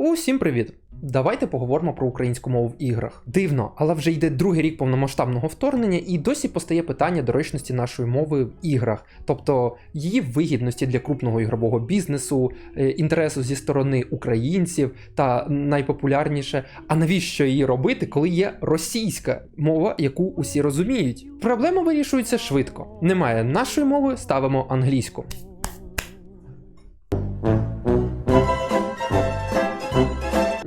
Усім привіт! Давайте поговоримо про українську мову в іграх. Дивно, але вже йде другий рік повномасштабного вторгнення, і досі постає питання доречності нашої мови в іграх, тобто її вигідності для крупного ігрового бізнесу, е, інтересу зі сторони українців та найпопулярніше, а навіщо її робити, коли є російська мова, яку усі розуміють? Проблема вирішується швидко. Немає нашої мови, ставимо англійську.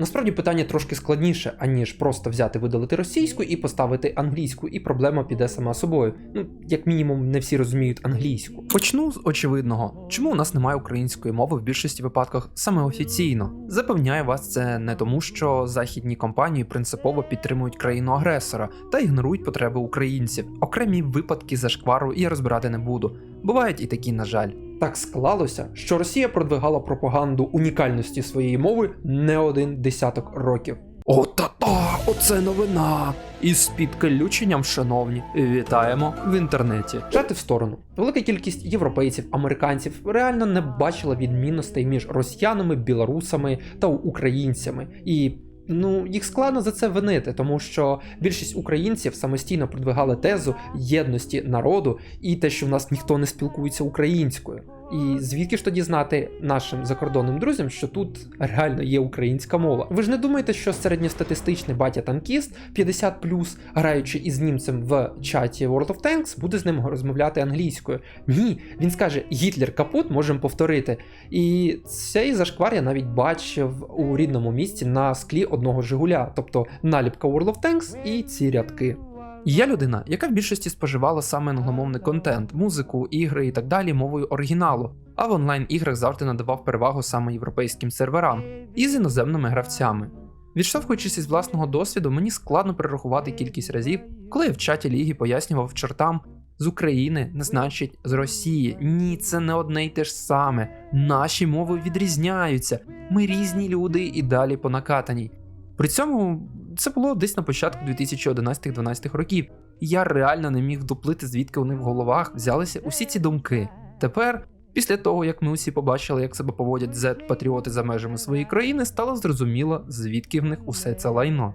Насправді питання трошки складніше, аніж просто взяти видалити російську і поставити англійську, і проблема піде сама собою. Ну, як мінімум, не всі розуміють англійську. Почну з очевидного, чому у нас немає української мови в більшості випадках саме офіційно. Запевняю вас, це не тому, що західні компанії принципово підтримують країну агресора та ігнорують потреби українців. Окремі випадки зашквару я розбирати не буду. Бувають і такі, на жаль. Так склалося, що Росія продвигала пропаганду унікальності своєї мови не один десяток років. О, та-та, оце новина! Із підключенням, шановні, вітаємо в інтернеті. Жати в сторону. Велика кількість європейців, американців реально не бачила відмінностей між росіянами, білорусами та українцями. І Ну, їх складно за це винити, тому що більшість українців самостійно продвигали тезу єдності народу і те, що в нас ніхто не спілкується українською. І звідки ж тоді знати нашим закордонним друзям, що тут реально є українська мова? Ви ж не думаєте, що середньостатистичний батя танкіст 50 граючи із німцем в чаті World of Tanks, буде з ним розмовляти англійською? Ні, він скаже: Гітлер капут, можемо повторити. І цей зашквар я навіть бачив у рідному місті на склі одного Жигуля, тобто наліпка World of Tanks і ці рядки. Я людина, яка в більшості споживала саме англомовний контент, музику, ігри і так далі мовою оригіналу, а в онлайн-іграх завжди надавав перевагу саме європейським серверам і з іноземними гравцями. Відштовхуючись із власного досвіду, мені складно перерахувати кількість разів, коли я в чаті ліги пояснював чортам з України не значить з Росії. Ні, це не одне й те ж саме. Наші мови відрізняються. Ми різні люди і далі по накатаній. При цьому це було десь на початку 2011-12 років, і я реально не міг доплити, звідки них в головах взялися усі ці думки. Тепер, після того як ми усі побачили, як себе поводять Z-патріоти за межами своєї країни, стало зрозуміло, звідки в них усе це лайно.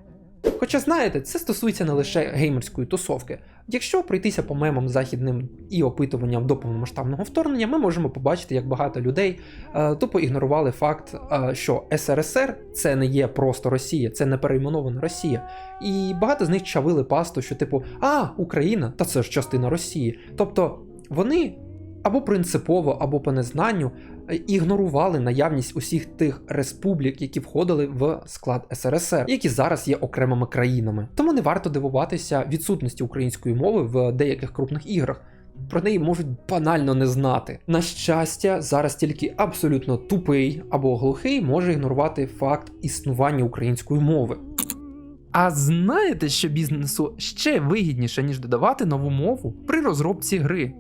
Хоча знаєте, це стосується не лише геймерської тусовки. Якщо пройтися по мемам західним і опитуванням до повномасштабного вторгнення, ми можемо побачити, як багато людей е, тупо ігнорували факт, е, що СРСР це не є просто Росія, це не перейменована Росія. І багато з них чавили пасту, що типу, а, Україна, та це ж частина Росії. Тобто вони або принципово, або по незнанню ігнорували наявність усіх тих республік, які входили в склад СРСР, які зараз є окремими країнами. Тому не варто дивуватися відсутності української мови в деяких крупних іграх. Про неї можуть банально не знати. На щастя, зараз тільки абсолютно тупий або глухий може ігнорувати факт існування української мови. А знаєте, що бізнесу ще вигідніше, ніж додавати нову мову при розробці гри?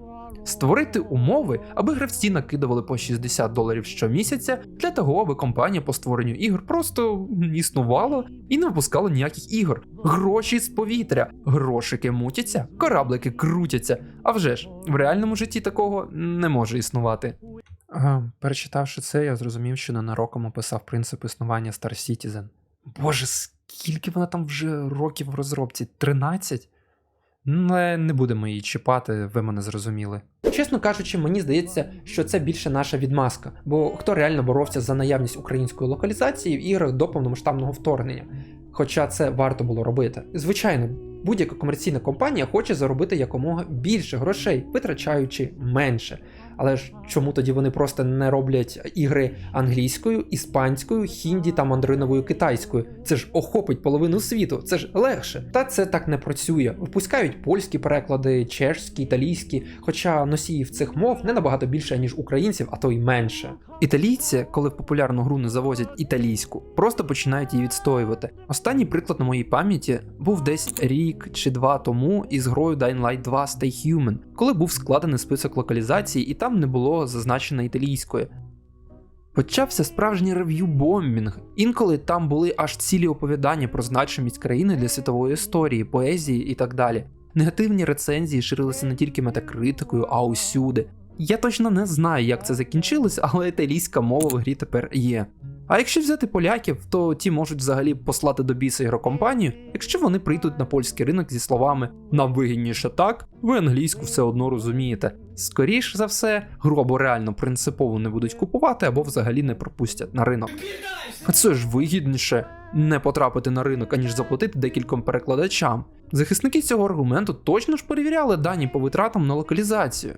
Створити умови, аби гравці накидували по 60 доларів щомісяця для того, аби компанія по створенню ігор просто існувала і не випускала ніяких ігор. Гроші з повітря, грошики мутяться, кораблики крутяться. А вже ж, в реальному житті такого не може існувати. Ага, перечитавши це, я зрозумів, що ненароком описав принцип існування Star Citizen. Боже, скільки вона там вже років в розробці? 13? Не, не будемо її чіпати, ви мене зрозуміли. Чесно кажучи, мені здається, що це більше наша відмазка, бо хто реально боровся за наявність української локалізації в іграх до повномасштабного вторгнення. Хоча це варто було робити. Звичайно, будь-яка комерційна компанія хоче заробити якомога більше грошей, витрачаючи менше. Але ж чому тоді вони просто не роблять ігри англійською, іспанською, хінді та мандриновою китайською? Це ж охопить половину світу, це ж легше. Та це так не працює. Випускають польські переклади, чешські, італійські, хоча носіїв цих мов не набагато більше, ніж українців, а то й менше. Італійці, коли в популярну гру не завозять італійську, просто починають її відстоювати. Останній приклад на моїй пам'яті був десь рік чи два тому із грою Dying Light 2 Stay Human, коли був складений список локалізацій, і там не було зазначено італійською. Почався справжній рев'ю-бомбінг. Інколи там були аж цілі оповідання про значимість країни для світової історії, поезії і так далі. Негативні рецензії ширилися не тільки метакритикою, а усюди. Я точно не знаю, як це закінчилось, але італійська мова в грі тепер є. А якщо взяти поляків, то ті можуть взагалі послати до біса ігрокомпанію, якщо вони прийдуть на польський ринок зі словами нам вигідніше так, ви англійську все одно розумієте. Скоріш за все, гру або реально принципово не будуть купувати, або взагалі не пропустять на ринок. А це ж вигідніше не потрапити на ринок, аніж заплатити декільком перекладачам. Захисники цього аргументу точно ж перевіряли дані по витратам на локалізацію.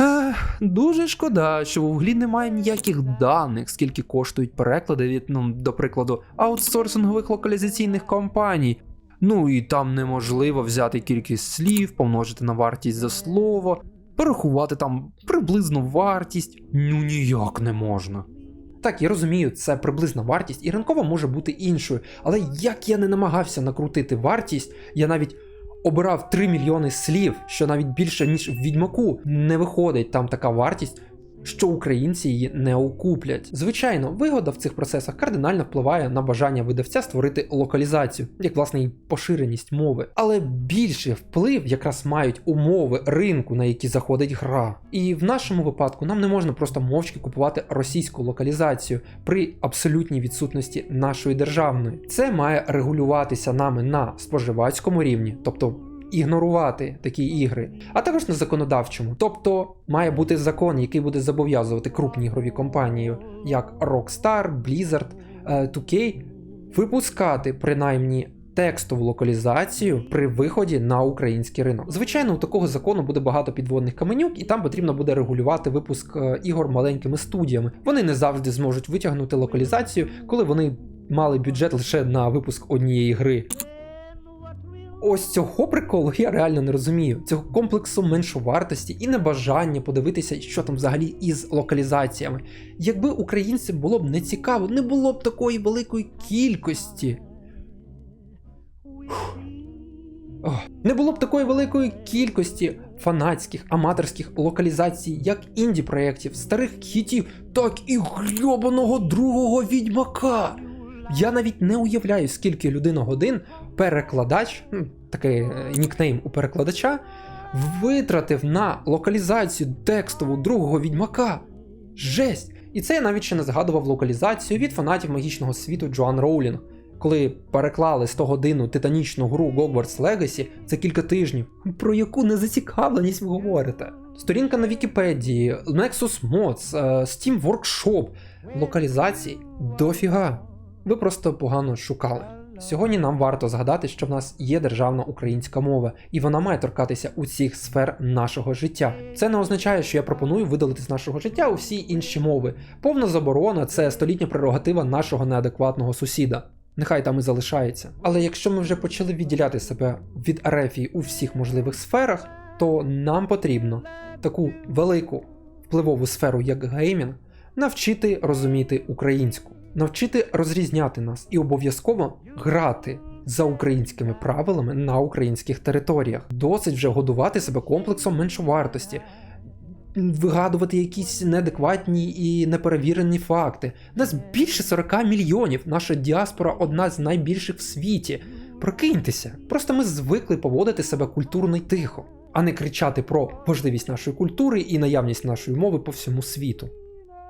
Ех, дуже шкода, що в углі немає ніяких даних, скільки коштують переклади від, ну, до прикладу, аутсорсингових локалізаційних компаній. Ну і там неможливо взяти кількість слів, помножити на вартість за слово, порахувати там приблизну вартість. Ну ніяк не можна. Так, я розумію, це приблизна вартість, і ринкова може бути іншою, але як я не намагався накрутити вартість, я навіть обирав 3 мільйони слів, що навіть більше, ніж в відьмаку, не виходить там така вартість, що українці її не окуплять. Звичайно, вигода в цих процесах кардинально впливає на бажання видавця створити локалізацію, як власне і поширеність мови. Але більший вплив якраз мають умови ринку, на які заходить гра. І в нашому випадку нам не можна просто мовчки купувати російську локалізацію при абсолютній відсутності нашої державної. Це має регулюватися нами на споживацькому рівні, тобто ігнорувати такі ігри, а також на законодавчому. Тобто має бути закон, який буде зобов'язувати крупні ігрові компанії, як Rockstar, Blizzard, е, 2K, випускати принаймні. Текстову локалізацію при виході на український ринок. Звичайно, у такого закону буде багато підводних каменюк, і там потрібно буде регулювати випуск е, ігор маленькими студіями. Вони не завжди зможуть витягнути локалізацію, коли вони мали бюджет лише на випуск однієї гри. Ось цього приколу я реально не розумію. Цього комплексу меншовартості і небажання подивитися, що там взагалі із локалізаціями. Якби українцям було б не цікаво, не було б такої великої кількості. Фух. Не було б такої великої кількості фанатських аматорських локалізацій, як інді проєктів, старих хітів, так і грьобаного другого відьмака. Я навіть не уявляю, скільки людина годин перекладач, ну, такий е, нікнейм у перекладача, витратив на локалізацію текстову другого відьмака. Жесть! І це я навіть ще не згадував локалізацію від фанатів магічного світу Джоан Роулінг, коли переклали 100 годинну титанічну гру Hogwarts Legacy за кілька тижнів. Про яку незацікавленість ви говорите? Сторінка на Вікіпедії, Nexus Mods, е, Steam Workshop, локалізацій дофіга. Ви просто погано шукали. Сьогодні нам варто згадати, що в нас є державна українська мова, і вона має торкатися усіх сфер нашого життя. Це не означає, що я пропоную видалити з нашого життя усі інші мови. Повна заборона це столітня прерогатива нашого неадекватного сусіда. Нехай там і залишається. Але якщо ми вже почали відділяти себе від Арефії у всіх можливих сферах, то нам потрібно таку велику впливову сферу, як геймінг, навчити розуміти українську навчити розрізняти нас і обов'язково грати за українськими правилами на українських територіях. Досить вже годувати себе комплексом меншовартості. Вигадувати якісь неадекватні і неперевірені факти. Нас більше 40 мільйонів. Наша діаспора одна з найбільших в світі. Прокиньтеся. Просто ми звикли поводити себе культурно й тихо, а не кричати про важливість нашої культури і наявність нашої мови по всьому світу.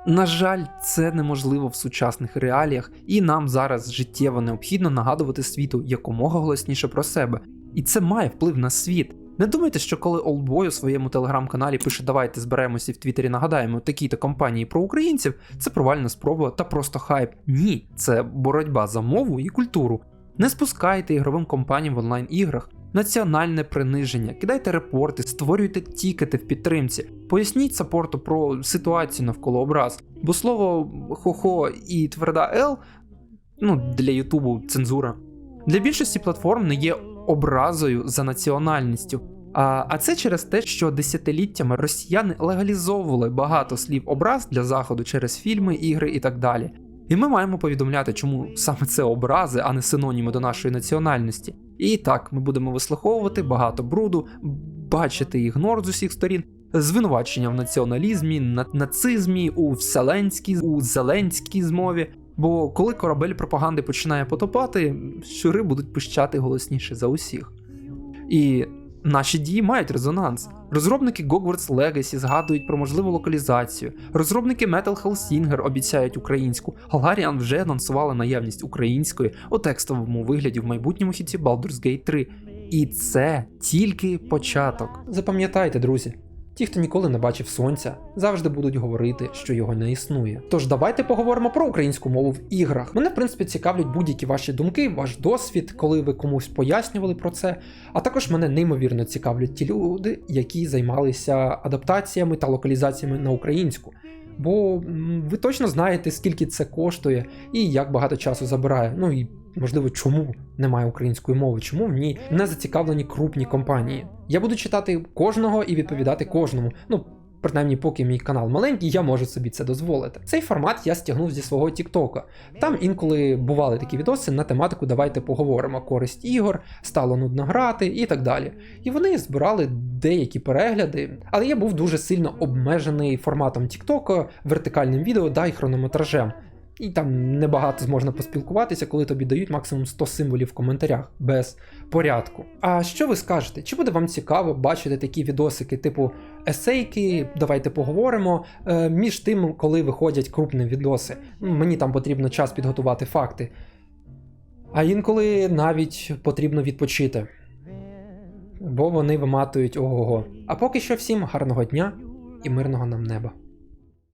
На жаль, це неможливо в сучасних реаліях, і нам зараз життєво необхідно нагадувати світу якомога голосніше про себе. І це має вплив на світ. Не думайте, що коли Олдбой у своєму телеграм-каналі пише Давайте зберемося в Твіттері нагадаємо такі-то компанії про українців, це провальна спроба та просто хайп. Ні, це боротьба за мову і культуру. Не спускайте ігровим компаніям в онлайн-іграх, національне приниження, кидайте репорти, створюйте тікети в підтримці, поясніть саппорту про ситуацію навколо образ, бо слово хо-хо і тверда Л ну для Ютубу цензура. Для більшості платформ не є образою за національністю. А а це через те, що десятиліттями росіяни легалізовували багато слів образ для заходу через фільми, ігри і так далі. І ми маємо повідомляти, чому саме це образи, а не синоніми до нашої національності. І так, ми будемо вислуховувати багато бруду, бачити ігнор з усіх сторін, звинувачення в націоналізмі, на нацизмі, у вселенській, у зеленській змові. Бо коли корабель пропаганди починає потопати, щури будуть пищати голосніше за усіх. І наші дії мають резонанс. Розробники Gogwarts Legacy згадують про можливу локалізацію. Розробники Metal Hellsinger обіцяють українську. Галаріан вже анонсували наявність української у текстовому вигляді в майбутньому хіті Baldur's Gate 3. І це тільки початок. Запам'ятайте, друзі. Ті, хто ніколи не бачив сонця, завжди будуть говорити, що його не існує. Тож давайте поговоримо про українську мову в іграх. Мене, в принципі, цікавлять будь-які ваші думки, ваш досвід, коли ви комусь пояснювали про це. А також мене неймовірно цікавлять ті люди, які займалися адаптаціями та локалізаціями на українську. Бо ви точно знаєте, скільки це коштує і як багато часу забирає. Ну і можливо, чому немає української мови, чому в ній не зацікавлені крупні компанії. Я буду читати кожного і відповідати кожному. Ну, принаймні, поки мій канал маленький, я можу собі це дозволити. Цей формат я стягнув зі свого Тіктока. Там інколи бували такі відоси на тематику Давайте поговоримо, користь ігор, стало нудно грати і так далі. І вони збирали деякі перегляди, але я був дуже сильно обмежений форматом Тіктока, вертикальним відео да й хронометражем. І там небагато зможна поспілкуватися, коли тобі дають максимум 100 символів в коментарях без порядку. А що ви скажете? Чи буде вам цікаво бачити такі відосики, типу есейки, давайте поговоримо, е, між тим, коли виходять крупні відоси? Мені там потрібно час підготувати факти. А інколи навіть потрібно відпочити. Бо вони виматують ого-го. А поки що всім гарного дня і мирного нам неба.